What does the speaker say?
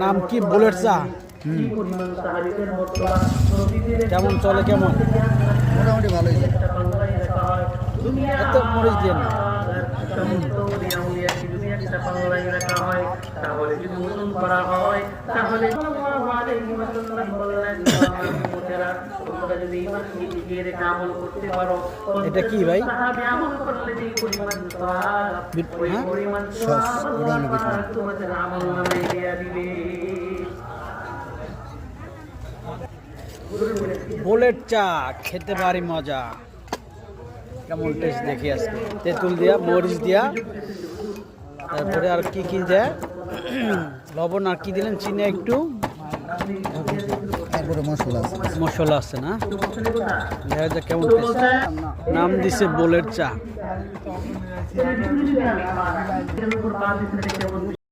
নাম কি বুলেট চা কেমন চলে কেমন মোটামুটি ভালোই এত মরিচ দিয়ে না তাহলে যদি করা হয় তাহলে তোমরা যদি ইমান নিজে রেখে আমল করতে পারো। এটা কি ভাই? হ্যাঁ? বুলেট চা খেতে পারি মজা। কেমন টেস্ট দেখি আজকে? তেঁতুল দিয়া মরিচ দিয়া। তারপরে আর কি কি দেয়? লবণ আর কি দিলেন? চিনি একটু। তারপরে মশলা আছে। মশলা আছে না? দেখা যাক কেমন নাম দিছে বুলেট চা।